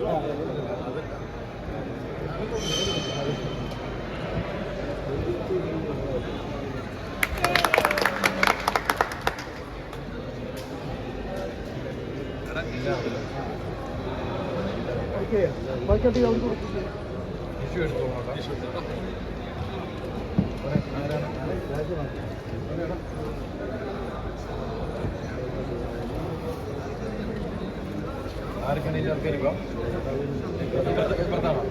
Okey. Başka bir yol Geçiyoruz olmadan. Geçiyoruz. Bırak. Bırak. Bırak. Bırak. Bırak. ആർക്കാണെങ്കിലും ആർക്കായിരിക്കാം ഇപ്പുറത്താണോ?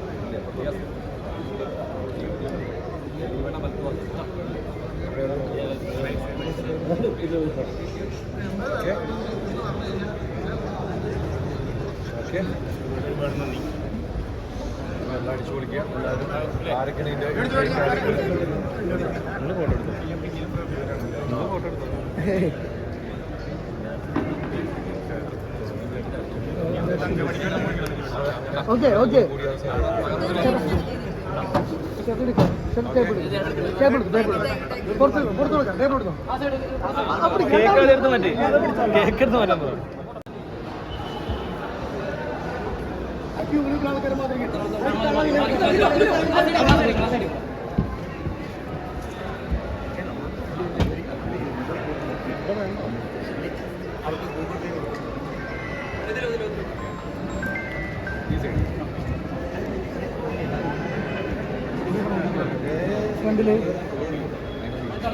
Okay okay ഒരുപാട് നന്ദി എല്ലാം അടിച്ചു പൊളിക്കുക. ആരൊക്കെയാണ് ഇതിന്റെ നിങ്ങൾ ഫോട്ടോ എടുത്തു നിങ്ങൾ ഫോട്ടോ എടുത്തു? എടുത്ത് മാറ്റാൻ പറ. ആൾക്കാരെ മാത്രം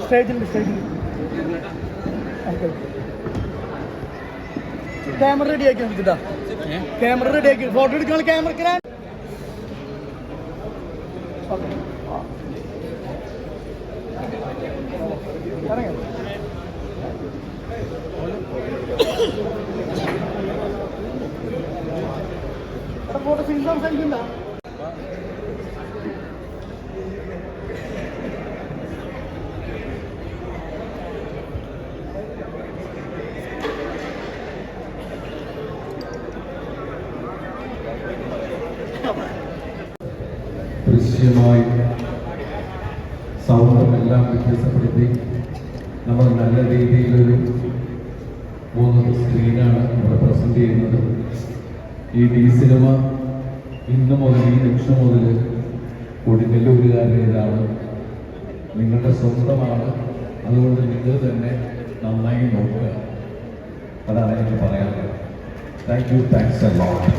സ്റ്റേജിലുണ്ട് സ്റ്റേജിൽ ക്യാമറ റെഡി ആക്കി നോക്കിട്ടാ ക്യാമറ റെഡി ആക്കി. ഫോട്ടോ എടുക്കാൻ ക്യാമറക്ക് ഫോട്ടോ സംസാരിക്കണ്ട ദൃശ്യമായി സൗണ്ടുമെല്ലാം വ്യത്യാസപ്പെടുത്തി നമ്മൾ നല്ല രീതിയിലൊരു മൂന്ന് സ്ക്രീനാണ് ഇവിടെ പ്രസന്റ് ചെയ്യുന്നത്. ഈ ഡി സിനിമ ഇന്ന് മുതൽ ഈ നിമിഷം മുതൽ കൊടുങ്ങല്ലൂരുകാരുടേതാണ് നിങ്ങളുടെ സ്വന്തമാണ്. അതുകൊണ്ട് നിങ്ങൾ തന്നെ നന്നായി നോക്കുക. അതാണ് എനിക്ക് പറയാനുള്ളത്. Thank you thanks a lot